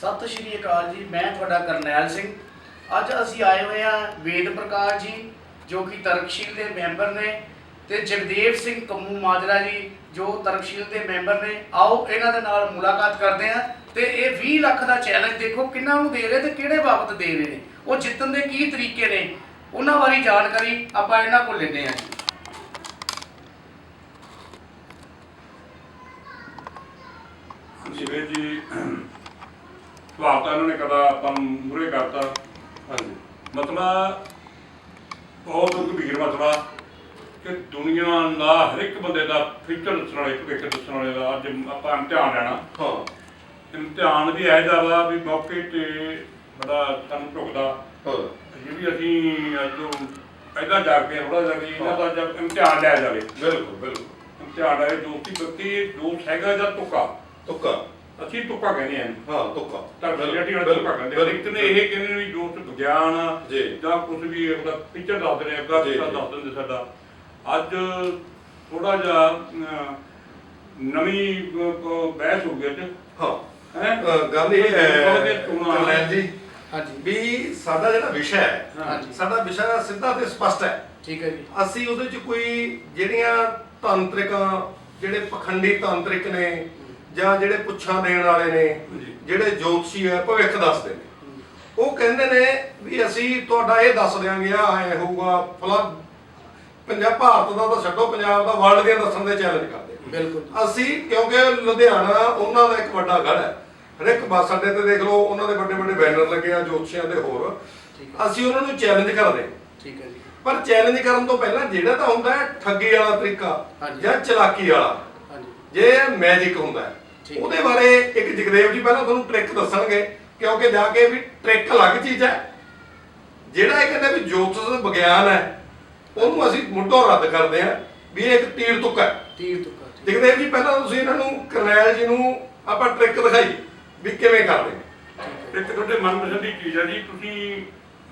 ਸਤਿ ਸ਼੍ਰੀ ਅਕਾਲ ਜੀ, ਮੈਂ ਤੁਹਾਡਾ ਕਰਨੈਲ ਸਿੰਘ। ਅੱਜ ਅਸੀਂ ਆਏ ਹੋਏ ਹਾਂ ਵੇਦ ਪ੍ਰਕਾਸ਼ ਜੀ, ਜੋ ਕਿ ਤਰਕਸ਼ੀਲ ਦੇ ਮੈਂਬਰ ਨੇ, ਤੇ ਜਗਦੇਵ ਸਿੰਘ ਕੰਮੂ ਮਾਜਰਾ ਜੀ, ਜੋ ਤਰਕਸ਼ੀਲ ਦੇ ਮੈਂਬਰ ਨੇ। ਆਓ, ਇਹਨਾਂ ਦੇ ਨਾਲ ਮੁਲਾਕਾਤ ਕਰਦੇ ਹਾਂ, ਤੇ ਇਹ 20 ਲੱਖ ਦਾ ਚੈਲੰਜ ਦੇਖੋ, ਕਿੰਨਾ ਨੂੰ ਦੇ ਰਹੇ ਤੇ ਕਿਹੜੇ ਬਾਬਤ ਦੇ ਰਹੇ ਨੇ। ਉਹ ਜਿੱਤਣ ਦੇ ਕੀ ਤਰੀਕੇ ਨੇ, ਉਹਨਾਂ ਬਾਰੇ ਜਾਣਕਾਰੀ ਆਪਾਂ ਇਹਨਾਂ ਕੋਲ ਲੈਂਦੇ ਹਾਂ ਜੀ। ਜੀ ਤਾਂ ਇਹਨਾਂ ਨੇ ਕਦਾ ਆਪਾਂ ਨੂੰ ਮੂਹਰੇ ਕਰਤਾ। ਹਾਂਜੀ। ਮਤਲਬ ਬਹੁਤ ਗੰਭੀਰ ਮਸਲਾ ਕਿ ਦੁਨੀਆ ਦਾ ਹਰ ਇੱਕ ਬੰਦੇ ਦਾ ਫਿਊਚਰ ਦੱਸਣ ਵਾਲੇ ਭਵਿੱਖ ਦੱਸਣ ਵਾਲੇ ਦਾ ਅੱਜ ਆਪਾਂ ਇਮਤਿਹਾਨ ਲੈਣਾ। ਹਾਂ। ਇਮਤਿਹਾਨ ਵੀ ਇਹ ਜਿਹਾ ਵੀ ਮੌਕੇ ਤੇ ਬੜਾ ਸਾਨੂੰ ਝੁਕਦਾ ਹਾਂ। ਇਹ ਵੀ ਅਸੀਂ ਅੱਜ ਤੋਂ ਪਹਿਲਾਂ ਜਾ ਕੇ ਥੋੜਾ ਜਿਹਾ ਵੀ ਇਹਨਾਂ ਦਾ ਜਦ ਇਮਤਿਹਾਨ ਲਿਆ ਜਾਵੇ। ਬਿਲਕੁਲ ਬਿਲਕੁਲ। ਇਮਤਿਹਾਨ ਹੈ ਦੋਸਤੀ ਬੱਤੀ ਦੋਸਤ ਹੈਗਾ ਜਾਂ ਤੁੱਕਾ। ਤੁੱਕਾ। ਅਸੀਂ ਤੁੱਕਾ ਕਹਿੰਦੇ ਹਾਂ। ਹਾਂ ਤੁੱਕਾ ਤਾਂ ਜਿਹੜੀ ਵਾਲਾ ਬਿਲਕੁਲ, ਤੁੱਕਾ ਕਹਿੰਦੇ ਬਿਲਕੁਲ। ਆ। ਇੱਕ ਨੇ ਇਹ ਕਹਿੰਦੇ ਵੀ ਦੋਸਤ ਵਿਗਿਆਨ ਜੀ। ਜਾਂ ਕੁਝ ਵੀ ਉਹਦਾ ਪਿਕਚਰ ਦੱਸਦੇ ਨੇ ਅੱਗਾ ਜੀ, ਜੀ। ਦੱਸ ਦਿੰਦੇ ਸਾਡਾ। ਅੱਜ ਥੋੜਾ ਜਿਹਾ ਨਵੀਂ ਬਹਿਸ ਹੋ ਗਈ ਅੱਜ। ਹਾਂ। ਗੱਲ ਇਹ ਹੈ ਕਰਨੈਲ ਜੀ ਹਾਂਜੀ। ਵੀ ਸਾਡਾ ਜਿਹੜਾ ਵਿਸ਼ਾ ਹੈ ਹਾਂਜੀ। ਸਾਡਾ ਵਿਸ਼ਾ ਸਿੱਧਾ ਤੇ ਸਪਸ਼ਟ ਹੈ। ਠੀਕ ਹੈ ਜੀ। ਅਸੀਂ ਉਹਦੇ ਚ ਕੋਈ ਜਿਹੜੀਆਂ ਤਾਂਤਰਿਕਾਂ ਜਿਹੜੇ ਪਖੰਡੀ ਤਾਂਤਰਿਕ ਨੇ ਜਾਂ ਜਿਹੜੇ ਪੁੱਛਾਂ ਦੇਣ ਵਾਲੇ ਨੇ। ਜਿਹੜੇ ਜੋਤਸ਼ੀ ਹੈ ਭਵਿੱਖ ਦੱਸਦੇ ਨੇ ਉਹ ਕਹਿੰਦੇ ਨੇ ਵੀ ਅਸੀਂ ਤੁਹਾਡਾ ਇਹ ਦੱਸ ਦਿਆਂਗੇ ਆ ਐ ਹੋਊਗਾ ਫਲਾ ਪੰਜਾਬ ਭਾਰਤ ਦਾ ਤਾਂ ਛੱਡੋ ਪੰਜਾਬ ਦਾ ਵਰਲਡ ਦੀਆਂ ਦੱਸਣ ਦੇ ਚੈਲੰਜ ਕਰਦੇ। ਬਿਲਕੁਲ ਅਸੀਂ ਕਿਉਂਕਿ ਲੁਧਿਆਣਾ ਉਹਨਾਂ ਦਾ ਇੱਕ ਵੱਡਾ ਗੜ ਹੈ ਹਰ ਇੱਕ ਬੱਸ ਅੱਡੇ ਤੇ ਦੇਖ ਲਓ ਉਹਨਾਂ ਦੇ ਵੱਡੇ ਵੱਡੇ ਬੈਨਰ ਲੱਗੇ ਆ ਜੋਤਸ਼ੀਆਂ ਦੇ ਹੋਰ ਅਸੀਂ ਉਹਨਾਂ ਨੂੰ ਚੈਲੰਜ ਕਰਦੇ। ਠੀਕ ਹੈ ਜੀ ਪਰ ਚੈਲੰਜ ਕਰਨ ਤੋਂ ਪਹਿਲਾਂ ਜਿਹੜਾ ਤਾਂ ਹੁੰਦਾ ਹੈ ਠੱਗੀ ਵਾਲਾ ਤਰੀਕਾ। ਜਾਂ ਚਲਾਕੀ ਵਾਲਾ ਹਾਂਜੀ ਜੇ ਮੈਜਿਕ ਹੁੰਦਾ ਹੈ। ਉਹਦੇ ਬਾਰੇ ਇੱਕ ਜਗਦੇਵ ਜੀ ਪਹਿਲਾਂ ਤੁਹਾਨੂੰ ਟ੍ਰਿਕ ਦੱਸਣਗੇ ਕਿਉਂਕਿ ਜਾ ਕੇ ਵੀ ਟ੍ਰਿਕ ਅਲੱਗ ਚੀਜ਼ ਹੈ। ਜਿਹੜਾ ਇਹ ਕਹਿੰਦੇ ਵੀ ਜੋਤਿਸ਼ ਵਿਗਿਆਨ ਹੈ ਉਹਨੂੰ ਅਸੀਂ ਮੁੱਢੋਂ ਰੱਦ ਕਰਦੇ ਹਾਂ ਵੀ ਇਹ ਇੱਕ ਤੀਰ ਤੁੱਕਾ ਹੈ। ਤੀਰ ਤੁੱਕਾ ਜਗਦੇਵ ਜੀ ਪਹਿਲਾਂ ਤੁਸੀਂ ਇਹਨਾਂ ਨੂੰ ਕਰਨੈਲ ਜੀ ਨੂੰ ਆਪਾਂ ਟ੍ਰਿਕ ਦਿਖਾਈ ਵੀ ਕਿਵੇਂ ਕਰਦੇ ਨੇ। ਇੱਕ ਤੁਹਾਡੇ ਮਨਪਸੰਦ ਚੀਜ਼ ਹੈ ਜੀ ਤੁਸੀਂ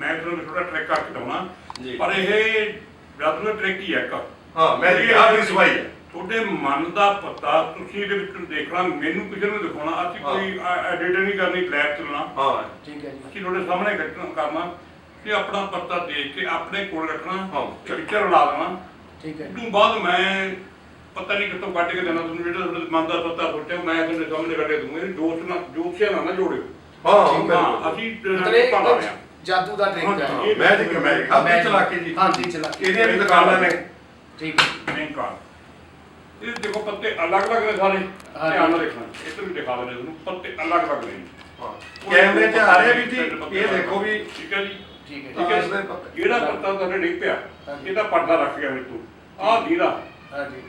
ਮੈਂ ਤੁਹਾਨੂੰ ਥੋੜਾ ਟਰੈਕ ਕਰਕੇ ਦਵਾਂ। ਪਰ ਇਹ ਜਦ ਨੂੰ ਟਰੈਕ ਹੀ ਹੈ ਇੱਕ। ਹਾਂ ਮੈਂ ਜੀ ਆਹ ਦੀ ਸਵਾਈ ਹੈ ਤੁਹਾਡੇ ਮਨ ਦਾ ਪਤਾ ਤੁਸੀਂ ਇਹਦੇ ਵਿੱਚ ਦੇਖਣਾ ਮੈਨੂੰ ਕਿਸੇ ਨੂੰ ਦਿਖਾਉਣਾ। ਅਸੀਂ। ਕੋਈ ਐਡਿਟ ਨਹੀਂ ਕਰਨੀ ਲੈਬ ਚੱਲਣਾ। ਹਾਂ। ਠੀਕ ਹੈ ਜੀ। ਅਸੀਂ ਤੁਹਾਡੇ ਸਾਹਮਣੇ ਕਰਨਾ ਕਿ ਆਪਣਾ ਪਤਾ ਦੇਖ ਕੇ ਆਪਣੇ ਕੋਲ ਰੱਖਣਾ ਹਾਂ। ਪਿਕਚਰ ਲਾ ਦੇਣਾ। ਠੀਕ ਹੈ ਤੋਂ ਬਾਅਦ ਮੈਂ ਪਤਾ ਨਹੀਂ ਕਿੱਥੋਂ ਕੱਢ ਕੇ ਦੇਣਾ ਤੁਹਾਨੂੰ ਜਿਹੜਾ ਤੁਹਾਡੇ ਮਨ ਦਾ ਪਤਾ ਸੋਚਿਆ ਮੈਂ ਤੁਹਾਡੇ ਸਾਹਮਣੇ ਕੱਢ ਕੇ ਦੂੰਗਾ ਇਹ ਦੋਸਤ ਨਾਲ ਜੋਤਸ਼ੀਆਂ ਨਾਲ ਨਾ ਜੋੜਿਓ। ਹਾਂ ਅਸੀਂ ਇੱਕ ਜਾਦੂ ਦਾ ਟ੍ਰਿਕ ਹੈ ਮੈਜਿਕ ਮੈਜਿਕ ਹੱਥ Magic, ਚਲਾਕੀ ਜੀ। ਹਾਂਜੀ, ਚਲਾਕੀ। ਇਹਦੀਆਂ ਵੀ ਦੁਕਾਨਾਂ ਨੇ। ਠੀਕ ਹੈ ਨਹੀਂ ਕਾਰ ਇਹ ਦੇਖੋ ਪੱਤੇ ਅਲੱਗ-ਅਲੱਗ ਨੇ ਸਾਰੇ। ਧਿਆਨ ਨਾਲ ਦੇਖਣਾ। ਵੀ ਦਿਖਾ ਦਿੰਦੇ ਤੁਹਾਨੂੰ ਪੱਤੇ ਅਲੱਗ-ਅਲੱਗ ਨੇ। ਕੈਮਰੇ 'ਚ ਆ ਰਿਹਾ ਵੀ ਜੀ ਇਹ ਦੇਖੋ ਵੀ ਠੀਕ ਹੈ ਜੀ? ਠੀਕ ਹੈ ਠੀਕ ਜੀ? ਹੈ। ਜਿਹੜਾ ਪੱਤਾ ਤੁਹਾਡੇ ਡਿੱਗ ਪਿਆ। ਇਹਦਾ ਪਰਦਾ ਰੱਖ ਗਿਆ ਮੇਰੇ ਤੋਂ। ਆਹ ਦੀਦਾ ਹਾਂਜੀ।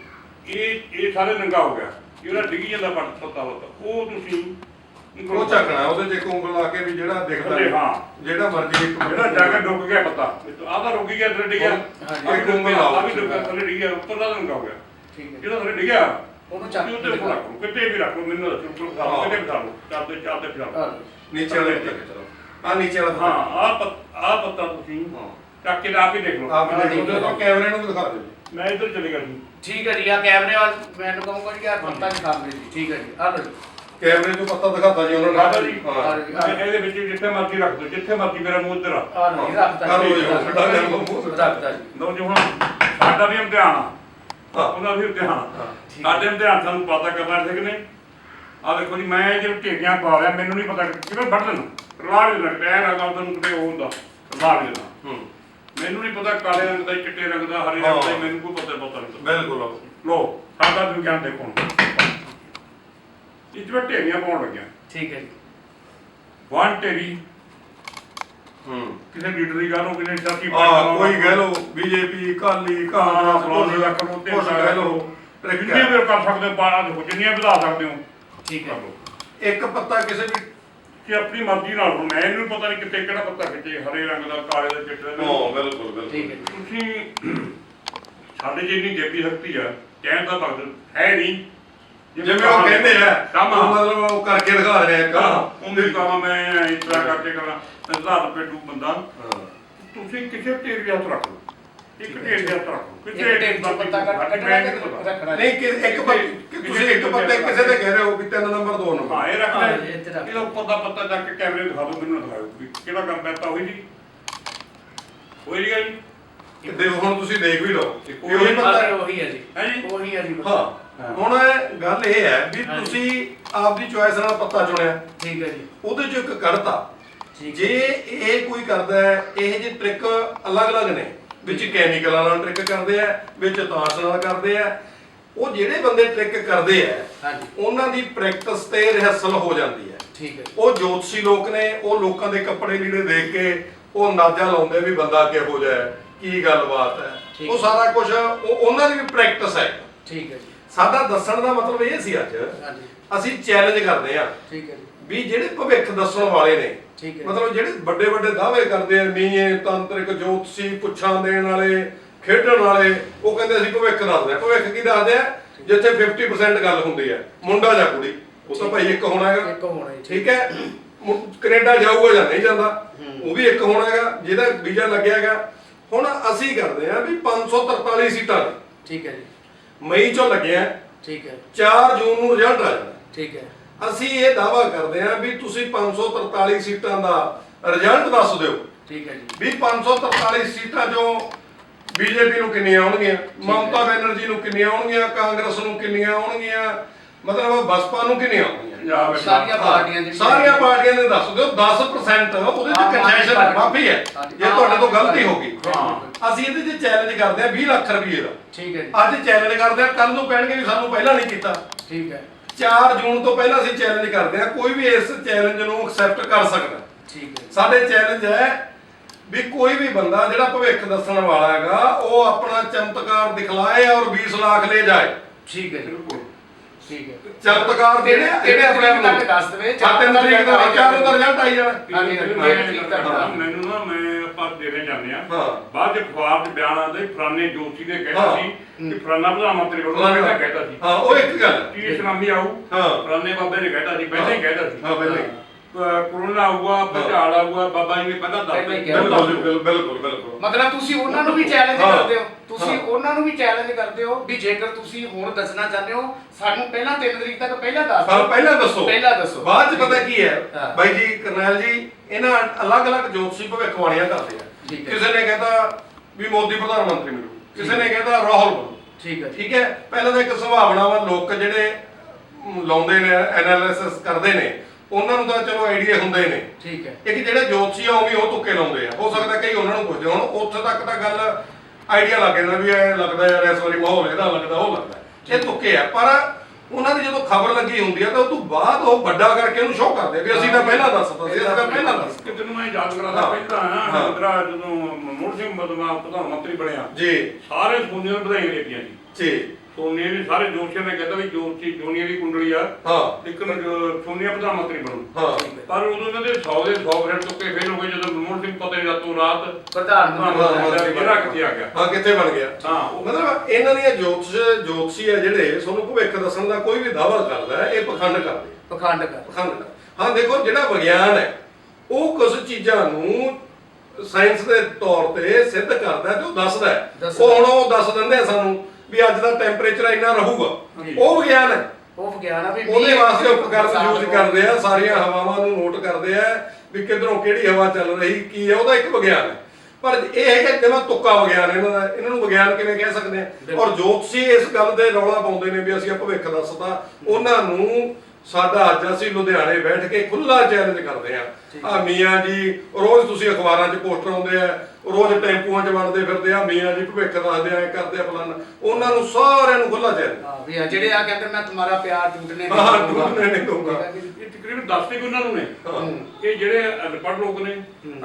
ਇਹ ਇਹ ਸਾਰੇ ਨੰਗਾ ਹੋ ਗਿਆ। ਜਿਹੜਾ ਡਿੱਗੀ ਜਾਂਦਾ ਪੱਤ- ਪੱਤਾ ਉਹ ਤੁਸੀਂ ਉਹ ਚੱਕਣਾ ਉਹਦੇ ਇੱਕ ਉਂਗਲ ਲਾ ਕੇ ਵੀ ਜਿਹੜਾ ਦਿਖਦਾ ਹੈ, ਹਾਂ। ਜਿਹੜਾ ਮਰਜ਼ੀ ਇੱਕ ਜਿਹੜਾ ਜਾ ਕੇ ਡੁੱਬ ਗਿਆ ਪੱਤਾ। ਆਹ ਤਾਂ ਰੁਕ ਗਿਆ ਥੱਲੇ ਡਿੱਗਿਆ। ਹਾਂਜੀ। ਆਹ ਵੀ ਡੁੱਬ ਗਿਆ ਆਹ ਵੀ ਇੱਕ ਡੁੱਬ ਗਿਆ ਉਂਗਲ ਉੱਪਰ ਦਾ ਨੰਗਾ ਹੋ ਗਿਆ। ਠੀਕ ਹੈ ਜਿਹੜਾ ਥੱਲੇ ਡਿੱਗਿਆ ਉਹਨੂੰ ਚੱਕ ਉਹਦੇ ਉੱਪਰ ਰੱਖ ਲਓ ਕਿਤੇ ਵੀ ਰੱਖ ਲਓ ਮੈਨੂੰ ਦੱਸੋ ਉੱਪਰ ਰੱਖ ਲਓ, ਹਾਂ। ਕਿਤੇ ਬਿਠਾ ਲਓ ਚੱਲਦੇ ਚੱਲਦੇ ਬਿਠਾ ਲਓ। ਹਾਂ। ਨੀਚੇ ਵਾਲੇ ਉੱਤੇ। ਚਲੋ। ਆ ਨੀਚੇ ਵਾਲਾ ਹਾਂ ਆਹ ਪੱਤ- ਆਹ ਪੱਤਾ ਤੁਸੀਂ ਹਾਂ। ਚੱਕ ਕੇ ਆਪ ਹੀ ਦੇਖ ਲਓ। ਆਪ ਦੇਖ ਲਓ। ਕੈਮਰੇ ਨੂੰ ਵੀ ਦਿਖਾ ਦਿਓ। ਮੈਂ ਇੱਧਰ ਚਲੇਗਾ ਜੀ। ਠੀਕ ਹੈ ਜੀ ਆ ਕੈਮਰੇ ਵਾਲ ਮੈਨੂੰ ਕਹੂੰਗਾ ਜੀ ਆ ਪੱਤਾ ਨਹੀਂ ਖਾਂਦੇ ਜੀ। ਠੀਕ ਹੈ ਜੀ ਆ ਲਓ ਜੀ। ਕੈਮਰੇ 'ਚ ਪੱਤਾ ਦਿਖਾਤਾ ਜੀ ਉਹਨਾਂ ਨੇ। ਜੀ। ਹਾਂ। ਇਹ- ਇਹਦੇ ਵਿੱਚ ਜਿੱਥੇ ਮਰਜ਼ੀ ਰੱਖ ਦਿਓ ਜਿੱਥੇ ਮਰਜ਼ੀ ਮੇਰਾ ਮੂੰਹ ਇੱਧਰ ਆ। ਆ ਲਓ ਜੀ ਰੱਖਤਾ ਜੀ, ਲਓ ਮੂੰਹ। ਰੱਖਤਾ ਜੀ। ਲਓ ਜੀ ਹੁਣ ਸਾਡਾ ਵੀ ਇਮਤਿਹਾਨ ਆ। ਹਾਂ। ਉਹਨਾਂ ਵੀ। ਹਾਂ, ਠੀਕ। ਸਾਡੇ ਇਮਤਿਹਾਨ ਸਾਨੂੰ ਪਤਾ ਕਰਨਾ ਠੀਕ ਨੇ। ਆ ਦੇਖੋ ਜੀ ਮੈਂ ਜਿਹੜੇ ਢੇਰੀਆਂ ਪਾ ਲਿਆ ਮੈਨੂੰ ਨਹੀਂ ਪਤਾ ਕਿਵੇਂ ਵੱਢ ਦੇਣਾ ਰਲਾ ਨਹੀਂ ਦੇਣਾ ਪੈਰ ਆ ਤੁਹਾਨੂੰ ਕਿਤੇ ਉਹ ਹੁੰਦਾ ਨਹੀਂ ਦੇਣਾ ਹੂੰ। ਮੈਨੂੰ ਨਹੀਂ ਪਤਾ ਕਾਲੇ ਰੰਗ ਦਾ ਚਿੱਟੇ ਰੰਗ ਦਾ ਹਰੇ ਰੰਗ ਦਾ ਮੈਨੂੰ ਕੋਈ ਪਤਾ ਪਤਾ ਨਹੀਂ ਬਿਲਕੁਲ ਲੋ ਸਾਡਾ ਵਿਗਿਆਨ ਦੇਖੋ ਇਹ ਵਿੱਚ ਢੇਰੀਆਂ ਪਾਉਣ ਲੱਗਿਆ। ਠੀਕ ਹੈ ਜੀ। ਵਨ ਢੇਰੀ ਹੂੰ। ਕਿਸੇ ਲੀਡਰ ਦੀ ਗੱਲ ਹੋ ਕਿਸੇ ਸਾਥੀ ਆ ਕੋਈ ਕਹਿ ਲੋ ਬੀਜੇਪੀ ਕਾਲੀ ਕਾਂਗਰਸ ਫਲਾਣੇ ਦਾ ਕਰੋ ਤੇ ਕੁਛ ਕਹਿ ਲੋ ਜਿੰਨੀਆਂ ਵੀ ਕਰ ਸਕਦੇ ਹੋ ਬਾਰਾਂ ਦੇਖੋ ਜਿੰਨੀਆਂ ਵਧਾ ਸਕਦੇ ਹੋ। ਠੀਕ ਹੈ। ਇੱਕ ਪੱਤਾ ਕਿਸੇ ਵੀ ਕਿ ਆਪਣੀ ਮਰਜ਼ੀ ਨਾਲ ਹੁਣ ਮੈਨੂੰ ਪਤਾ ਨਹੀਂ ਕਿੱਥੇ ਕਿਹੜਾ ਪੱਤਾ ਖਿੱਚੇ ਹਰੇ ਰੰਗ ਦਾ ਕਾਲੇ ਦਾ ਚਿੱਟੇ ਦਾ। ਹਾਂ ਬਿਲਕੁਲ ਬਿਲਕੁਲ। ਠੀਕ ਹੈ। ਜੀ ਤੁਸੀਂ ਸਾਡੇ ਇੰਨੀ ਜੇਬੀ ਸ਼ਕਤੀ ਆ ਕਹਿਣ ਦਾ ਵਕਤ ਹੈ ਨਹੀਂ। ਜਿਵੇਂ ਉਹ ਕਹਿੰਦੇ ਆ ਕੰਮ ਮਤਲਬ ਉਹ ਕਰਕੇ ਦਿਖਾ ਰਹੇ ਆ ਇੱਕ ਉਹਨੇ ਕਹਾ ਮੈਂ ਇਸ ਤਰ੍ਹਾਂ ਕਰਕੇ ਕਰਾਂ। ਹਜ਼ਾਰ ਰੁਪਏ ਡੂ ਬੰਦਾ। ਹਾਂ। ਤੁਸੀਂ ਕਿਸੇ ਢੇਰੀ ਹੱਥ ਰੱਖ ਲਓ। ਇੱਕ ਢੇਰ ਦੇ ਉੱਤੇ ਰੱਖੋ ਇੱਕ ਢੇਰ ਚੋਂ ਪੱਤਾ ਕਿ ਰੱਖਣਾ ਨਹੀਂ ਕਿ ਇੱਕ ਪੱਤੇ ਕਿ ਤੁਸੀਂ ਇੱਕ ਪੱਤੇ ਕਿਸੇ ਦੇ ਕਹਿ ਰਹੇ ਹੋ ਵੀ ਤਿੰਨ ਨੰਬਰ ਦੋ ਨੰਬਰ? ਹਾਂ ਇਹ ਰੱਖ ਹਾਂ, ਲੈ ਇਹ ਤੇ ਰੱਖ। ਇਹਦਾ ਉੱਪਰ ਦਾ ਪੱਤਾ ਚੱਕ ਕੇ ਕੈਮਰੇ ਦਿਖਾ ਦਿਓ ਮੈਨੂੰ ਦਿਖਾਓ ਵੀ ਕਿਹੜਾ ਕੰਮ ਪੈਤਾ ਹੋਈ ਜੀ। ਹੋਈ ਜੀ ਤੇ ਦੇਖੋ ਹੁਣ ਤੁਸੀਂ ਦੇਖ ਵੀ ਲਓ। ਤੇ ਵੀ ਉਹੀ ਪੱਤਾ ਹਾਂ, ਹੈ। ਉਹੀ ਹੈ ਜੀ। ਹੈ ਜੀ? ਉਹੀ ਹੈ ਜੀ। ਹਾਂ। ਹੁਣ ਗੱਲ ਇਹ ਹੈ ਵੀ। ਤੁਸੀਂ ਆਪਦੀ ਚੁਆਇਸ ਨਾਲ ਪੱਤਾ ਚੁਣਿਆ। ਠੀਕ ਹੈ ਜੀ। ਉਹਦੇ ਚੋਂ ਇੱਕ ਕੱਢਤਾ ਜੇ ਇਹ ਕੋਈ ਕਰਦਾ ਹੈ ਇਹ ਜਿਹੇ ਟ੍ਰਿਕ ਅਲੱਗ-ਅਲੱਗ ਨੇ ਵਿੱਚ ਕੈਮੀਕਲਾਂ ਨਾਲ ਟ੍ਰਿਕ ਕਰਦੇ ਆ ਵਿੱਚ ਤਾਸ਼ ਨਾਲ ਕਰਦੇ ਆ ਉਹ ਜਿਹੜੇ ਬੰਦੇ ਟ੍ਰਿਕ ਕਰਦੇ ਆ ਉਹਨਾਂ ਦੀ ਪ੍ਰੈਕਟਿਸ ਤੇ ਰਿਹਰਸਲ ਹੋ ਜਾਂਦੀ ਹੈ। ਠੀਕ ਹੈ ਜੀ। ਉਹ ਜੋਤਸ਼ੀ ਲੋਕ ਨੇ ਉਹ ਲੋਕਾਂ ਦੇ ਕੱਪੜੇ ਲੀੜੇ ਦੇਖ ਕੇ ਉਹ ਅੰਦਾਜ਼ਾ ਲਾਉਂਦੇ ਵੀ ਬੰਦਾ ਕਿਹੋ ਜਿਹਾ ਹੈ ਕੀ ਗੱਲਬਾਤ ਹੈ। ਉਹ ਸਾਰਾ ਕੁਝ ਉਹਨਾਂ ਦੀ ਵੀ ਪ੍ਰੈਕਟਿਸ ਹੈ। ਠੀਕ ਹੈ ਜੀ। ਸਾਡਾ ਦੱਸਣ ਦਾ ਮਤਲਬ ਇਹ ਸੀ ਅੱਜ ਹਾਂਜੀ। ਅਸੀਂ ਚੈਲੰਜ ਕਰਦੇ ਆ ਠੀਕ ਹੈ ਜੀ। ਵੀ ਜਿਹੜੇ ਭਵਿੱਖ ਦੱਸਣ ਵਾਲੇ ਨੇ ਠੀਕ ਹੈ। ਮਤਲਬ ਜਿਹੜੇ ਵੱਡੇ ਵੱਡੇ ਦਾਅਵੇ ਕਰਦੇ ਆ ਮੀਏ ਤੰਤਰਿਕ ਜੋਤਸ਼ੀ ਪੁੱਛਾਂ ਦੇਣ ਵਾਲੇ ਖੇਡਣ ਵਾਲੇ ਉਹ ਕਹਿੰਦੇ ਅਸੀਂ ਭਵਿੱਖ ਦੱਸਦੇ ਆ ਭਵਿੱਖ ਕੀ ਦੱਸਦੇ ਆ? ਜਿੱਥੇ 50% ਗੱਲ ਹੁੰਦੀ ਹੈ। ਮੁੰਡਾ ਜਾਂ ਕੁੜੀ ਉਹ ਤਾਂ ਭਾਈ ਇੱਕ ਹੋਣਾ ਹੈਗਾ। ਇੱਕ ਹੋਣਾ ਠੀਕ ਹੈ। ਕੈਨੇਡਾ ਜਾਊਗਾ ਜਾਂ ਨਹੀਂ ਜਾਂਦਾ। ਉਹ ਵੀ ਇੱਕ ਹੋਣਾ ਹੈਗਾ ਜਿਹਦਾ ਵੀਜ਼ਾ ਲੱਗਿਆ ਹੈਗਾ। ਹੁਣ ਅਸੀਂ ਕਰਦੇ ਆ ਵੀ 543 ਸੀਟਾਂ। ਠੀਕ ਹੈ ਜੀ। ਮਈ ਚੋਂ ਲੱਗਿਆ। ਠੀਕ ਹੈ। 4 ਜੂਨ ਨੂੰ ਰਿਜ਼ਲਟ ਆ ਜਾਣਾ। ਠੀਕ ਹੈ। ਅਸੀਂ ਇਹ ਦਾਵਾ ਕਰਦੇ ਹਾਂ ਵੀ ਤੁਸੀਂ 543 ਸੀਟਾਂ ਦਾ ਰਿਜ਼ਲਟ ਦੱਸ ਦਿਓ। ਠੀਕ ਹੈ ਜੀ। ਵੀ 543 ਸੀਟਾਂ ਚੋਂ ਬੀਜੇਪੀ ਨੂੰ ਕਿੰਨੀਆਂ ਆਉਣਗੀਆਂ? ਮਮਤਾ ਬੈਨਰਜੀ ਨੂੰ ਕਿੰਨੀਆਂ ਆਉਣਗੀਆਂ? ਕਾਂਗਰਸ ਨੂੰ ਕਿੰਨੀਆਂ ਆਉਣਗੀਆਂ? ਮਤਲਬ ਬਸਪਾ ਨੂੰ ਪੰਜਾਬ ਵਿੱਚ ਸਾਰੀਆਂ ਪਾਰਟੀਆਂ ਜਿਹੜੀਆਂ ਸਾਰੀਆਂ ਪਾਰਟੀਆਂ ਨੇ ਦੱਸ ਦਿਓ 10% ਉਹਦੇ ਤੇ ਕੰਸੈਸ਼ਨ ਹਾਂ, ਮਾਫੀ ਹੈ। ਜੇ ਤੁਹਾਡੇ ਤੋਂ ਗਲਤੀ ਹੋ ਗਈ। ਹਾਂ। ਅਸੀਂ ਇਹਦੇ 'ਚ ਚੈਲੰਜ ਕਰਦੇ ਹਾਂ 20 ਲੱਖ ਰੁਪਏ ਦਾ। ਠੀਕ ਹੈ ਜੀ। ਅੱਜ ਚੈਲੰਜ ਕਰਦੇ ਹਾਂ ਕੱਲ ਨੂੰ ਕਹਿਣਗੇ ਵੀ ਸਾਨੂੰ ਪਹਿਲਾਂ ਨਹੀਂ ਕੀਤਾ। ਠੀਕ ਹੈ। 4 ਜੂਨ ਤੋਂ ਪਹਿਲਾਂ ਅਸੀਂ ਚੈਲੰਜ ਕਰਦੇ ਹਾਂ ਕੋਈ ਵੀ ਇਸ ਚੈਲੰਜ ਨੂੰ ਐਕਸੈਪਟ ਕਰ ਸਕਦਾ। ਠੀਕ ਹੈ ਸਾਡੇ ਚੈਲੰਜ ਹੈ ਵੀ ਕੋਈ ਵੀ ਬੰਦਾ ਜਿਹੜਾ ਭਵਿੱਖ ਦੱਸਣ ਵਾਲਾ ਹੈਗਾ ਉਹ ਆਪਣਾ ਚਮਤਕਾਰ ਦਿਖਲਾਏ ਔਰ 20 ਲੱਖ ਲੈ ਜਾਏ। ਠੀਕ ਹੈ ਜੀ। ਠੀਕ ਹੈ। ਚਮਤਕਾਰ ਜਿਹੜੇ ਆਪਣੇ ਆਪ ਨੂੰ ਦੱਸ ਦੇਵੇ, ਚਾਰ ਤਿੰਨ ਤਰੀਕ ਦਾ ਚਾਰ ਤਾਂ ਰਿਜ਼ਲਟ ਆਈ ਜਾਣਾ। ਹਾਂਜੀ, ਮੈਨੂੰ ਨਾ ਮੈਂ ਆਪਾਂ ਦੇਣੇ ਜਾਂਦੇ ਆ। ਬਾਅਦ ਚ ਅਖਬਾਰ 'ਚ ਬਿਆਨ ਆਉਂਦੇ ਫਲਾਣੇ ਜੋਸ਼ੀ ਕਹਿਤਾ ਹਾਂ। ਸੀ ਕਿ ਫਲਾਣਾ ਪ੍ਰਧਾਨ ਮੰਤਰੀ ਮੈਂ ਕਹਿਤਾ ਸੀ। ਹਾਂ ਉਹ ਇੱਕ ਗੱਲ। ਕੀ ਇਸਲਾਮੀ ਆਊ? ਹਾਂ। ਫਲਾਣੇ ਬਾਬੇ ਨੇ ਕਹਿਤਾ ਸੀ ਪਹਿਲਾਂ ਹੀ ਕਹਿਤਾ ਸੀ। ਹਾਂ ਪਹਿਲਾਂ ਕਰੋਨਾ ਆਊਗਾ ਭੁਚਾਲ ਆਊਗਾ ਬਾਬਾ ਜੀ ਨੇ ਪਹਿਲਾਂ ਦੱਸ ਦਿੱਤਾ। ਬਿਲਕੁਲ ਬਿਲਕੁਲ ਬਿਲਕੁਲ। ਮਤਲਬ ਤੁਸੀਂ ਉਹਨਾਂ ਨੂੰ ਵੀ ਚੈਲੰਜ। ਕਰਦੇ ਹੋ। ਤੁਸੀਂ ਹਾਂ। ਉਹਨਾਂ ਨੂੰ ਵੀ ਚੈਲੰਜ ਕਰਦੇ ਹੋ ਵੀ ਜੇਕਰ ਤੁਸੀਂ ਹੁਣ ਦੱਸਣਾ ਚਾਹੁੰਦੇ ਹੋ ਸਾਨੂੰ ਪਹਿਲਾਂ 3 ਤਰੀਕ ਤੱਕ ਪਹਿਲਾਂ ਦੱਸ ਦਿਓ। ਪਹਿਲਾਂ ਦੱਸੋ। ਪਹਿਲਾਂ ਦੱਸੋ। ਬਾਅਦ ਚ ਪਤਾ ਕੀ ਹੈ? ਹਾਂ। ਬਾਈ ਜੀ ਕਰਨੈਲ ਜੀ ਇਹਨਾਂ ਅਲੱਗ-ਅਲੱਗ ਜੋਤਸ਼ੀ ਭਵਿੱਖਬਾਣੀਆਂ ਕਰਦੇ ਆ। ਠੀਕ ਹੈ। ਕਿਸੇ ਨੇ ਕਹਿੰਦਾ ਵੀ ਮੋਦੀ ਪ੍ਰਧਾਨ ਮੰਤਰੀ ਮਿਲੂ ਕਿਸੇ ਨੇ ਕਹਿੰਦਾ ਰਾਹੁਲ ਬਣੂ। ਠੀਕ ਹੈ ਜੀ। ਠੀਕ ਹੈ? ਪਹਿਲਾਂ ਤਾਂ ਇੱਕ ਸੰਭਾਵਨਾ ਵਾ ਲੋਕ ਜਿਹੜੇ ਲਾਉਂਦੇ ਨੇ ਐਨਾਲਿਸਿਸ ਕਰਦੇ ਨੇ ਉਹਨਾਂ ਨੂੰ ਤਾਂ ਚਲੋ ਆਈਡੀਆ ਹੁੰਦੇ ਨੇ। ਠੀਕ ਹੈ। ਇੱਕ ਜਿਹੜੇ ਜੋਤਸ਼ੀ ਆ ਉਹ ਵੀ ਉਹ ਤੁੱਕੇ ਲਾਉਂਦੇ ਆ। ਹੋ ਸਕਦਾ ਕਈ ਉਹਨਾਂ ਨੂੰ ਪੁੱਛਦੇ ਹੁਣ ਉੱਥੇ ਤੱਕ ਤਾਂ ਗੱਲ ਆਈਡੀਆ ਲੱਗ ਜਾਂਦਾ ਵੀ ਇਹ ਲੱਗਦਾ ਯਾਰ ਇਸ ਵਾਰੀ ਮਾਹੌਲ ਇਹਦਾ ਲੱਗਦਾ ਉਹ ਲੱਗਦਾ। ਇਹ ਤੁੱਕੇ ਆ ਪਰ ਉਹਨਾਂ ਦੀ ਜਦੋਂ ਖਬਰ ਲੱਗੀ ਹੁੰਦੀ ਆ ਤਾਂ ਉਹ ਤੋਂ ਬਾਅਦ ਉਹ ਵੱਡਾ ਕਰਕੇ ਉਹਨੂੰ ਸ਼ੋਅ ਕਰਦੇ ਵੀ ਅਸੀਂ ਤਾਂ ਪਹਿਲਾਂ ਦੱਸਤਾ ਸੀ ਅਸੀਂ ਤਾਂ ਪਹਿਲਾਂ ਦੱਸ ਕਿ ਤੈਨੂੰ ਮੈਂ ਯਾਦ ਕਰਾਦਾ। ਪਹਿਲਾਂ ਹਾਂ। ਨਾ ਮੇਰਾ ਜਦੋਂ ਮਨਮੋਹਨ ਸਿੰਘ ਬਦਮਾ ਪ੍ਰਧਾਨ ਮੰਤਰੀ ਬਣਿਆ ਜੀ। ਸਾਰੇ ਸੋਨੀਆ ਨੂੰ ਵਧਾਈਆਂ ਦਿੱਤੀਆਂ ਜੀ। ਜੀ। ਸੋਨੀਆ ਨੇ ਸਾਰੇ ਜੋਸ਼ੀਆਂ ਨੇ ਕਹਿੰਦਾ ਵੀ ਜੋਸ਼ੀ ਜੋਨੀਆ ਦੀ ਕੁੰਡਲੀ ਆ। ਹਾਂ। ਲੇਕਿਨ ਸੋਨੀਆ ਪ੍ਰਧਾਨ ਮੰਤਰੀ ਬਣੂ। ਹਾਂ। ਪਰ ਉਦੋਂ ਇਹਨਾਂ ਦੇ 100 ਦੇ 100 ਗ੍ਰੇਡ ਤੁੱਕੇ ਫੇਲ ਹੋ ਗਏ ਜਦੋਂ ਮਨਮੋਹਨ ਸਿੰਘ ਪਤਾ ਨਹੀਂ ਰਾਤੋਂ ਰਾਤ ਪ੍ਰਧਾਨ ਮੰਤਰੀ ਜਿਹੜਾ ਕਿੱਥੇ ਆ ਗਿਆ? ਹਾਂ ਕਿੱਥੇ ਬਣ ਗਿਆ? ਹਾਂ ਉਹ ਮਤਲਬ ਇਹਨਾਂ ਦੀਆਂ ਜੋਤਸ਼ ਜੋਤਸ਼ੀ ਆ ਜਿਹੜੇ ਤੁਹਾਨੂੰ ਭਵਿੱਖ ਦੱਸਣ ਦਾ ਕੋਈ ਵੀ ਦਾਅਵਾ ਕਰਦਾ ਹੈ ਇਹ ਪਖੰਡ ਕਰਦੇ। ਪਖੰਡ ਕਰ ਪਖੰਡ ਕਰ ਹਾਂ ਦੇਖੋ ਜਿਹੜਾ ਵਿਗਿਆਨ ਹੈ ਉਹ ਕੁਝ ਚੀਜ਼ਾਂ ਨੂੰ ਸਾਇੰਸ ਦੇ ਤੌਰ ਤੇ ਸਿੱਧ ਕਰਦਾ ਤੇ ਉਹ ਦੱਸਦਾ ਹੈ। ਦੱਸਦਾ ਉਹ ਹੁਣ ਉਹ ਦੱਸ ਦਿੰਦੇ ਆ ਸਾਨੂੰ। ਵੀ ਅੱਜ ਦਾ ਟੈਂਪਰੇਚਰ ਇੰਨਾ ਰਹੂਗਾ। ਉਹ ਵਿਗਿਆਨ ਹੈ। ਉਹ ਵਿਗਿਆਨ ਆ ਵੀ ਉਹਦੇ ਵਾਸਤੇ ਉਪਕਰਨ ਯੂਜ਼ ਕਰਦੇ ਆ ਸਾਰੀਆਂ ਹਵਾਵਾਂ ਨੂੰ ਨੋਟ ਕਰਦੇ ਆ ਵੀ ਕਿਧਰੋਂ ਕਿਹੜੀ ਹਵਾ ਚੱਲ ਰਹੀ ਕੀ ਹੈ ਉਹਦਾ ਇੱਕ ਵਿਗਿਆਨ ਹੈ। ਪਰ ਇਹ ਹੈ ਕਿ ਜਿਵੇਂ ਤੁੱਕਾ ਵਿਗਿਆਨ ਇਹਨਾਂ ਦਾ ਇਹਨਾਂ ਨੂੰ ਵਿਗਿਆਨ ਕਿਵੇਂ ਕਹਿ ਸਕਦੇ ਆ? ਔਰ ਜੋਤਸ਼ੀ ਇਸ ਗੱਲ ਦੇ ਰੌਲਾ ਪਾਉਂਦੇ ਨੇ ਵੀ ਅਸੀਂ ਭਵਿੱਖ ਦੱਸਦਾ ਉਹਨਾਂ ਨੂੰ ਸਾਡਾ ਅੱਜ ਅਸੀਂ ਲੁਧਿਆਣੇ ਬੈਠ ਕੇ ਖੁੱਲਾ ਚੈਲੰਜ ਕਰਦੇ ਆ ਆ ਮੀਆਂ ਜੀ ਰੋਜ਼ ਤੁਸੀਂ ਅਖਬਾਰਾਂ 'ਚ ਪੋਸਟਰ ਆਉਂਦੇ ਆ ਰੋਜ਼ ਟੈਂਪੂਆਂ 'ਚ ਵੜਦੇ ਫਿਰਦੇ ਆ ਮੀਆਂ ਜੀ ਭਵਿੱਖ ਦੱਸਦੇ ਆ ਇਹ ਕਰਦੇ ਆ ਫਲਾਨਾ। ਉਹਨਾਂ ਨੂੰ ਸਾਰਿਆਂ ਨੂੰ ਖੁੱਲਾ ਚੈਲੰਜ ਹਾਂ ਵੀ ਆ ਜਿਹੜੇ ਆ ਕਹਿੰਦੇ ਮੈਂ ਤੁਹਾਡਾ ਪਿਆਰ ਟੁੱਟਨੇ ਨਹੀਂ ਹਾਂ। ਟੁੱਟਣੇ ਨਹੀਂ ਦਊਂਗਾ। ਇਹ ਤਕਰੀਬਨ ਦੱਸਦੇ ਕਿ ਉਹਨਾਂ ਨੂੰ ਨੇ। ਇਹ ਜਿਹੜੇ ਅਨਪੜ੍ਹ ਲੋਕ ਨੇ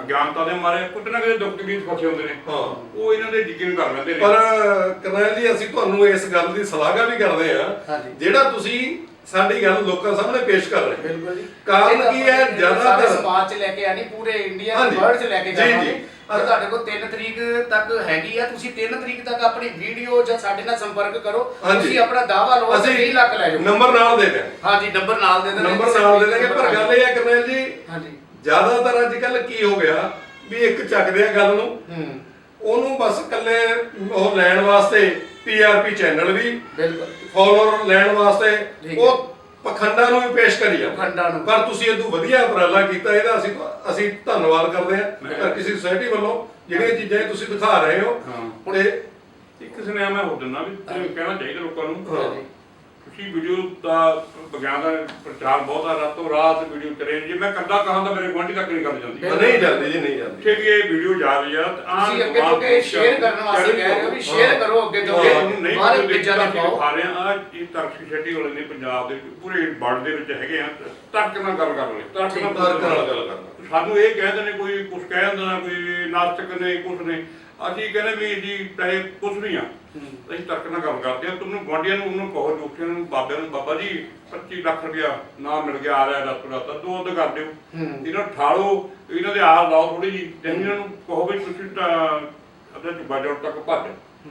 ਅਗਿਆਨਤਾ ਦੇ ਮਾਰੇ ਕੁੱਟ ਨਾ ਕਦੇ ਦੁੱਖ ਤਕਲੀਫ ਫਸੇ ਹੁੰਦੇ ਨੇ। ਹਾਂ। ਉਹ ਇਹਨਾਂ ਦੇ ਯਕੀਨ ਕਰ ਲੈਂਦੇ ਨੇ। ਪਰ ਕਰਨੈਲ ਜੀ ਅਸੀਂ ਤੁਹਾਨੂੰ ਇਸ ਗੱਲ ਦੀ ਸਲਾਹਗਾ ਵੀ ਕਰਦੇ ਆ। ਜਿਹੜਾ ਤੁਸੀਂ ਸਾਡੀ ਗੱਲ ਲੋਕਾਂ ਸਾਹਮਣੇ ਪੇਸ਼ ਕਰ ਰਹੇ ਹੋ। ਬਿਲਕੁਲ ਜੀ ਕਾਰਨ ਕੀ ਹੈ? ਜ਼ਿਆਦਾਤਰ- ਸਾਰੇ ਸਮਾਜ ਚ ਲੈ ਕੇ ਆਣੀ ਪੂਰੇ ਇੰਡੀਆ ਹਾਂਜੀ। ਵਰਲਡ ਚ ਲੈ ਕੇ ਜੀ, ਜਾਵਾਂਗੇ। ਤੇ ਤੁਹਾਡੇ ਕੋਲ 3 ਤਰੀਕ ਤੱਕ ਹੈਗੀ ਆ ਤੁਸੀਂ 3 ਤਰੀਕ ਤੱਕ ਆਪਣੀ ਵੀਡੀਓ ਜਾਂ ਸਾਡੇ ਨਾਲ ਸੰਪਰਕ ਕਰੋ। ਤੁਸੀਂ ਆਪਣਾ ਦਾਵਾ ਲਓ ਅਸੀਂ 20 ਲੱਖ ਲੈ ਜਾਓ ਨੰਬਰ ਨਾਲ ਦੇ ਦਿਆਂ ਹਾਂਜੀ ਨੰਬਰ ਨਾਲ ਦੇ ਦੇਣਾ ਨੰਬਰ ਨਾਲ ਦੇ ਦਾਂਗੇ ਪਰ ਗੱਲ ਇਹ ਹੈ ਕਰਨੈਲ ਜੀ ਹਾਂਜੀ ਜ਼ਿਆਦਾਤਰ ਅੱਜ ਕੱਲ ਕੀ ਹੋ ਗਿਆ ਵੀ ਇੱਕ ਚੱਕਦੇ ਆ ਗੱਲ ਨੂੰ ਹੂੰ ਉਹਨੂੰ ਬਸ ਇਕੱਲੇ ਉਹ ਲੈਣ ਵਾਸਤੇ ਟੀਆਰਪੀ ਚੈਨਲ ਵੀ ਬਿਲਕੁਲ ਫਾਲੋਅਰ ਲੈਣ ਵਾਸਤੇ ਠੀਕ ਹੈ। ਉਹ ਪਖੰਡਾਂ ਨੂੰ ਵੀ ਪੇਸ਼ ਕਰੀ ਜਾਂਦੇ ਪਖੰਡਾਂ ਨੂੰ। ਪਰ ਤੁਸੀਂ ਇਹ ਤੋਂ ਵਧੀਆ ਉਪਰਾਲਾ ਕੀਤਾ ਇਹਦਾ ਅਸੀਂ ਅਸੀਂ ਧੰਨਵਾਦ ਕਰਦੇ ਹਾਂ ਕਿਸੇ ਸੋਸਾਇਟੀ ਵੱਲੋਂ ਜਿਹੜੀਆਂ ਚੀਜ਼ਾਂ ਇਹ ਤੁਸੀਂ ਦਿਖਾ ਰਹੇ ਹੋ ਹਾਂ। ਹੁਣ ਇਹ ਇੱਕ ਸੁਨੇਹਾ ਮੈਂ ਹੋਰ ਦਿੰਦਾ ਵੀ ਕਹਿਣਾ ਚਾਹੀਦਾ ਲੋਕਾਂ ਨੂੰ ਹਾਂ। ਤੁਸੀਂ ਵੀਡੀਓ ਦਾ ਵਿਗਿਆਨ ਦਾ ਪ੍ਰਚਾਰ ਬਹੁਤ ਆ ਰਾਤੋਂ ਰਾਤ ਵੀਡੀਓ ਕਰੇ ਜੇ ਮੈਂ ਕੱਲਾ ਕਹਾਂ ਤਾਂ ਮੇਰੇ ਗੁਆਂਢੀ ਤੱਕ ਨਹੀਂ ਗੱਲ ਜਾਂਦੀ। ਨਹੀਂ ਜਾਂਦੀ ਜੀ ਨਹੀਂ ਜਾਂਦੀ ਕਿ ਵੀ ਇਹ ਵੀਡੀਓ ਜਾ ਰਹੀ ਆ ਤੇ ਆਹ ਤੁਸੀਂ ਅੱਗੇ ਤੋਂ ਸ਼ੇਅਰ ਕਰਨ ਵਾਸਤੇ ਕਹਿ ਰਹੇ ਹੋ ਵੀ ਸ਼ੇਅਰ। ਕਰੋ ਅੱਗੇ ਤੋਂ ਅੱਗੇ ਨਹੀਂ ਬਾਹਰ ਪਾਓ ਦਿਖਾ ਰਹੇ ਆ ਇਹ ਤਰਕ ਸੋਸਾਇਟੀ ਵਾਲੇ ਨੇ ਪੰਜਾਬ ਦੇ ਪੂਰੇ ਵਰਲਡ ਦੇ ਵਿੱਚ ਹੈਗੇ ਆ ਤਰਕ ਨਾਲ ਗੱਲ ਕਰ ਰਹੇ ਤਰਕ ਠੀਕ, ਨਾਲ ਗੱਲ ਕਰਨਾ। ਸਾਨੂੰ ਇਹ ਕਹਿੰਦੇ ਨੇ ਕੋਈ ਕੁਝ ਕਹਿ ਦਿੰਦਾ ਕੋਈ ਨਾਸਤਕ ਨੇ ਕੁਝ ਨੇ ਅਸੀਂ ਕਹਿੰਦੇ ਵੀ ਜੀ ਚਾਹੇ ਕੁਝ ਨਹੀਂ ਆ। ਅਸੀਂ ਤਰਕ ਨਾਲ ਗੱਲ ਕਰਦੇ ਆ। ਤੁਹਾਨੂੰ ਗੁਆਂਢੀਆਂ ਨੂੰ ਉਹਨੂੰ ਕਹੋ ਜੋਖਿਆਂ ਨੂੰ ਬਾਬਿਆਂ ਨੂੰ ਬਾਬਾ ਜੀ 25 ਲੱਖ ਰੁਪਇਆ ਨਾ ਮਿਲ ਗਿਆ ਆ ਰਿਹਾ ਰਾਤੋਂ ਰਾਤ ਦੋ ਅੱਧ ਕਰ ਦਿਓ। ਹੂੰ। ਇਹਨਾਂ ਠਾਲੋ ਇਹਨਾਂ ਦੇ ਆਹ ਲਾਓ ਥੋੜੀ ਜੀ ਤੇ ਇਹਨਾਂ ਨੂੰ ਕਹੋ ਵੀ ਤੁਸੀਂ ਅੱਧਾ ਚੁੱਬਾ ਜੋੜ ਤੱਕ ਭੱਜ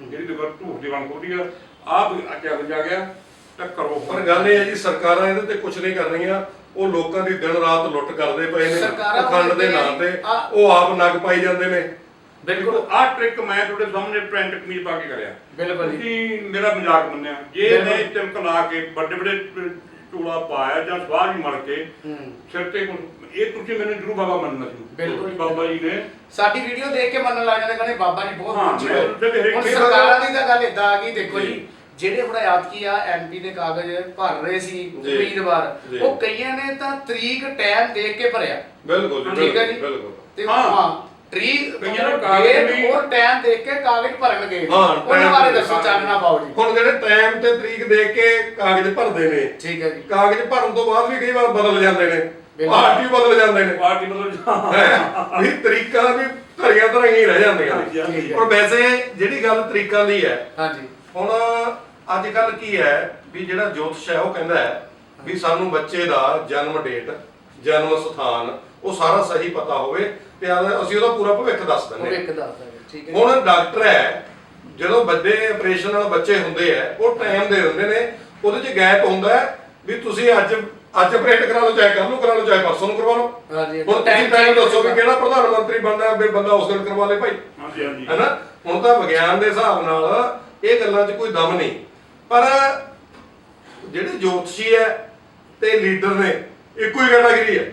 ਜਿਹੜੀ ਦੁਕਾਨ ਝੂਠ ਦੀ ਬਣ ਕੋਦੀ ਆ। ਆਪ ਅੱਗੇ ਜਾ ਗਿਆ ਤਾਂ ਕਰੋ। ਪਰ ਗੱਲ ਇਹ ਹੈ ਜੀ ਸਰਕਾਰਾਂ ਇਹਦੇ ਤੇ ਕੁਝ ਨਹੀਂ ਕਰ ਰਹੀਆਂ। ਉਹ ਲੋਕਾਂ ਦੀ ਦਿਨ ਰਾਤ ਲੁੱਟ ਕਰਦੇ ਪਏ ਨੇ ਪਖੰਡ ਦੇ ਨਾਂ। ਤੇ ਆ- ਉਹ ਆਪ ਨਗ ਪਾਈ ਜਾਂਦੇ ਨੇ। ਬਿਲਕੁਲ ਆਹ ਟ੍ਰਿਕ ਮੈਂ ਤੁਹਾਡੇ ਸਾਹਮਣੇ ਪ੍ਰਿੰਟ ਕਮੀਜ਼ ਪਾ ਕੇ ਕਰਿਆ ਬਿਲਕੁਲ ਜੀ ਤੁਸੀਂ ਮੇਰਾ ਮਜ਼ਾਕ ਮੰਨਿਆ ਜੇ ਬਿਲਕੁਲ। ਮੈਂ ਤਿਲਕ ਲਾ ਕੇ ਵੱਡੇ ਵੱਡੇ ਚੂੜਾ ਪਾਇਆ ਜਾਂ ਸਵਾਹ ਹੀ ਮੜ ਕੇ ਹੂੰ ਸਿਰ ਤੇ ਕੁਛ- ਇਹ ਤੁਸੀਂ ਮੈਨੂੰ ਜਰੂਰ ਬਾਬਾ ਮੰਨਣਾ ਸੀ ਬਿਲਕੁਲ। ਬਾਬਾ ਜੀ ਨੇ ਸਾਡੀ ਵੀਡੀਓ ਦੇਖ ਕੇ ਮੰਨਣ ਲੱਗ ਜਾਂਦੇ ਕਹਿੰਦੇ ਬਾਬਾ ਜੀ ਬਹੁਤ ਹਾਂ, ਉੱਚੇ ਮੈਂ ਹੁਣ ਸਰਕਾਰਾਂ ਦੀ ਤਾਂ ਗੱਲ ਇਦਾਂ ਆ ਗਈ ਦੇਖੋ ਜੀ। ਜੀ ਜਿਹੜੇ ਹੁਣ ਯਾਦ ਆ ਐਮਪੀ ਦੇ ਕਾਗਜ਼ ਭਰ ਰਹੇ ਸੀ ਜੀ। ਉਮੀਦਵਾਰ ਜੀ। ਉਹ ਕਈਆਂ ਨੇ ਤਾਂ ਤਰੀਕ ਟਾਈਮ ਦੇਖ ਕੇ ਭਰਿਆ ਬਿਲਕੁਲ ਜੀ ਠੀਕ ਹੈ ਜੀ ਬਿਲਕੁਲ ਤੇ ਹਾਂ। ਹਾਂ ਤਰੀਕ ਕਈਆਂ ਨੇ ਕਾਗਜ਼ ਵੀ- ਔਰ ਟਾਈਮ ਦੇਖ ਕੇ ਕਾਗਜ਼ ਭਰਨ ਗਏ ਹਾਂ, ਉਹਨਾਂ time ਬਾਰੇ ਦੱਸੋ। ਚਾਨਣਾ ਪਾਓ ਜੀ ਹੁਣ ਜਿਹੜੇ ਟਾਈਮ ਤੇ ਤਰੀਕ ਦੇਖ ਕੇ ਕਾਗਜ਼ ਭਰਦੇ ਨੇ ਠੀਕ ਹੈ ਜੀ ਕਾਗਜ਼ ਭਰਨ ਤੋਂ ਬਾਅਦ ਵੀ ਕਈ ਵਾਰ ਬਦਲ ਜਾਂਦੇ ਨੇ ਬਿਲਕੁਲ। ਪਾਰਟੀ ਬਦਲ ਜਾਂਦੇ ਨੇ ਪਾਰਟੀ ਬਦਲ ਜਾ ਹੈਂ? ਵੀ ਤਰੀਕਾਂ ਵੀ ਧਰੀਆਂ ਧਰੀਆਂ ਹੀ ਰਹਿ ਜਾਂਦੀਆਂ। ਨੇ ਪਰ ਵੈਸੇ ਜਿਹੜੀ ਗੱਲ ਤਰੀਕਾਂ ਦੀ ਹੈ ਹਾਂਜੀ ਹੁਣ ਅੱਜ ਕੱਲ ਕੀ ਹੈ ਵੀ ਜਿਹੜਾ ਜੋਤਿਸ਼ ਹੈ ਉਹ ਕਹਿੰਦਾ ਹੈ ਵੀ ਸਾਨੂੰ ਬੱਚੇ ਦਾ ਜਨਮ ਡੇਟ ਜਨਮ ਸਥਾਨ ਉਹ ਸਾਰਾ ਸਹੀ ਪਤਾ ਹੋਵੇ ਤੇ ਅਸੀਂ ਉਹਦਾ ਪੂਰਾ ਭਵਿੱਖ ਦੱਸ ਉਹ ਦਿੰਦੇ ਇੱਕ ਦੱਸ ਦਾਂਗੇ ਠੀਕ ਹੈ ਹੁਣ ਡਾਕਟਰ ਹੈ ਜਦੋਂ ਵੱਡੇ ਆਪਰੇਸ਼ਨ ਨਾਲ ਬੱਚੇ ਹੁੰਦੇ ਆ ਉਹ ਟਾਈਮ ਦੇ ਦਿੰਦੇ ਨੇ ਉਹਦੇ 'ਚ ਗੈਪ ਹੁੰਦਾ ਹੈ ਵੀ ਤੁਸੀਂ ਅੱਜ ਅੱਜ ਆਪਰੇਟ ਕਰਾ ਲਓ ਚਾਹੇ ਕੱਲ ਨੂੰ ਕਰਾ ਲਓ ਚਾਹੇ ਪਰਸੋਂ ਨੂੰ ਕਰਵਾ ਲਓ। ਹਾਂਜੀ, ਹੁਣ ਤੁਸੀਂ ਟਾਈਮ ਦੱਸੋ ਵੀ। ਕਿਹੜਾ ਪ੍ਰਧਾਨ ਮੰਤਰੀ ਬਣਨਾ ਹੈ ਵੀ ਬੰਦਾ ਉਸ ਦਿਨ ਕਰਵਾ ਲੇ ਭਾਈ। ਹਾਂਜੀ ਹਾਂਜੀ। ਹੈਨਾ? ਹੁਣ ਤਾਂ ਵਿਗਿਆਨ ਦੇ ਹਿਸਾਬ ਨਾਲ ਇਹ ਗੱਲਾਂ 'ਚ ਕੋਈ ਦਮ ਨਹੀਂ। ਪਰ ਜਿਹੜੇ ਜੋਤਸ਼ੀ ਹੈ ਤੇ ਲੀਡਰ ਨੇ ਇੱਕੋ ਹੀ ਕੈਟਾਗਰੀ ਹੈ।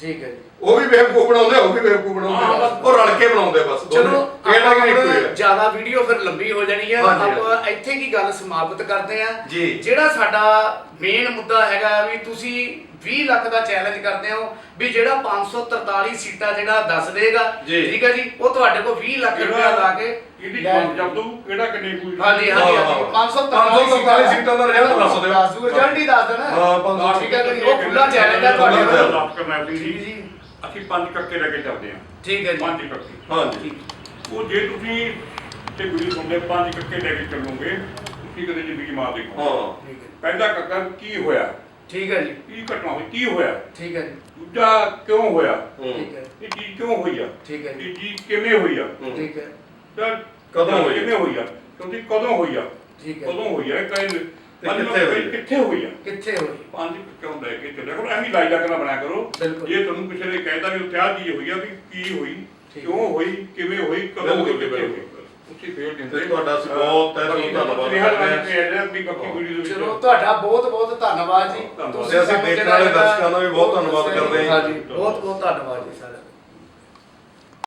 ਠੀਕ ਹੈ ਜੀ। ਉਹ ਵੀ ਬੇਵਕੂਫ ਬਣਾਉਂਦੇ ਉਹ ਵੀ ਬੇਵਕੂਫ ਬਣਾਉਂਦੇ ਹਾਂ, ਆ। ਬਸ। ਉਹ ਰਲ ਕੇ ਬਣਾਉਂਦੇ ਬਸ ਚਲੋ ਕੈਟਾਗਰੀ ਇੱਕੋ ਹੀ ਹੈ ਜ਼ਿਆਦਾ ਵੀਡੀਓ ਫਿਰ ਲੰਬੀ ਹੋ ਜਾਣੀ ਹੈ ਹਾਂਜੀ, ਆਪਾਂ ਇੱਥੇ ਕੀ ਗੱਲ ਸਮਾਪਤ ਕਰਦੇ ਆ ਜੀ। ਜਿਹੜਾ ਸਾਡਾ ਮੇਨ ਮੁੱਦਾ ਹੈਗਾ ਵੀ ਤੁਸੀਂ 20 ਲੱਖ ਦਾ ਚੈਲੰਜ ਕਰਦੇ ਹੋ ਵੀ ਜਿਹੜਾ 543 ਸੀਟਾਂ ਜਿਹੜਾ ਦੱਸ ਦੇਗਾ ਜੀ। ਠੀਕ ਹੈ ਜੀ ਉਹ ਤੁਹਾਡੇ ਕੋਲ 20 ਲੱਖ ਰੁਪਇਆ ਲਾ ਕੇ ਜਦ ਤੂੰ ਕਿਹੜਾ ਕਿੰਨੇ ਕੋਈ ਹਾਂਜੀ ਹਾਂਜੀ ਹਾਂ, ਹਾਂ। 543 543 ਸੀਟਾਂ ਦਾ result ਦੱਸ ਦਿਓ। ਦੱਸ ਦੂ ਰਿਜ਼ਲਟ ਹੀ ਦੱਸ ਦੇਣਾ ਹਾਂ, 543 ਠੀਕ ਹੈ ਜੀ ਉਹ ਖੁੱਲਾ ਚੈਲੰਜ ਹੈ ਤੁਹਾਡੇ ਖੁੱਲ੍ਹਾ ਕੋਲ challenge। ਕਰਨਾ ਸੀ ਜੀ ਜੀ ਅਸੀਂ ਪੰਜ ਕੱਕੇ ਲੈ ਕੇ ਚੱਲਦੇ ਹਾਂ। ਠੀਕ ਹੈ ਜੀ। ਪੰਜ ਕੱਕੇ। ਹਾਂਜੀ। ਉਹ ਜੇ ਤੁਸੀਂ ਤੇ ਵੀਡੀਓ ਸੁਣਦੇ ਪੰਜ ਕੱਕੇ ਲੈ ਕੇ ਚੱਲੋਗੇ ਤੁਸੀਂ ਕਦੇ ਜ਼ਿੰਦਗੀ ਮਾਰ ਦੇਖੋ ਹਾਂ। ਠੀਕ ਹੈ। ਪਹਿਲਾ ਕੱਕਾ ਕੀ ਹੋਇਆ? ਠੀਕ ਹੈ ਜੀ। ਕੀ ਘਟਨਾ ਹੋਈ? ਕੀ ਹੋਇਆ? ਠੀਕ ਹੈ ਜੀ। ਦੂਜਾ ਕਿਉਂ ਹੋਇਆ। ਠੀਕ ਹੈ। ਇਹ ਚੀਜ਼ ਕਿਉਂ ਹੋਈ ਆ? ਠੀਕ ਹੈ ਜੀ। ਇਹ ਚੀਜ਼ ਕਿਵੇਂ ਹੋਈ ਆ। ਠੀਕ ਹੈ। ਤਾਂ ਕਦੋਂ ਹੋਈ? ਕਿਵੇਂ ਹੋਈ ਆ? ਕਿਉਂਕਿ ਕਦੋਂ ਹੋਈ ਆ? ਠੀਕ ਹੈ। ਕਦੋਂ ਹੋਈ ਆ? ਕਈ ਤੇ ਕਿੱਥੇ ਹੋਈ ਆ? ਕਿੱਥੇ ਹੋਈ ਆ ਕਿੱਥੇ ਹੋਈ ਪੰਜ ਕਿਉਂ ਲੈ ਕੇ ਚੱਲਿਆ ਕਰੋ ਐਵੇਂ ਲਾਈ ਲੱਗਣਾ ਬਣਾਇਆ ਕਰੋ ਬਿਲਕੁਲ। ਜੇ ਤੁਹਾਨੂੰ ਕਿਸੇ ਨੇ ਕਹਿਤਾ ਵੀ ਉੱਥੇ ਆ ਚੀਜ਼ ਹੋਈ ਆ ਵੀ ਕੀ ਹੋਈ ਠੀਕ ਕਿਉਂ ਹੋਈ ਕਿਵੇਂ ਹੋਈ ਕਦੋਂ ਹੋਈ ਬਿਲਕੁਲ, ਕਿੱਥੇ ਹੋਈ ਬਿਲਕੁਲ। ਤੁਸੀਂ ਫੇਰ ਦਿੰਦੇ ਤੇ ਤੁਹਾਡਾ ਅਸੀਂ ਬਹੁਤ ਤਹਿ ਦਿਲੋਂ ਧੰਨਵਾਦ ਕਰਦੇ ਹਾਂ। ਵੀ ਬਾਕੀ ਵੀਡੀਓ ਦੇ ਚਲੋ ਵਿੱਚ ਤੁਹਾਡਾ ਬਹੁਤ ਬਹੁਤ ਧੰਨਵਾਦ ਜੀ ਧੰਨਵਾਦ। ਤੇ ਅਸੀਂ ਦੇਖਣ ਵਾਲੇ ਦਰਸ਼ਕਾਂ ਦਾ ਵੀ ਬਹੁਤ ਧੰਨਵਾਦ ਕਰਦੇ ਹਾਂ। ਹਾਂਜੀ ਬਹੁਤ ਬਹੁਤ ਧੰਨਵਾਦ ਜੀ ਸਾਡਾ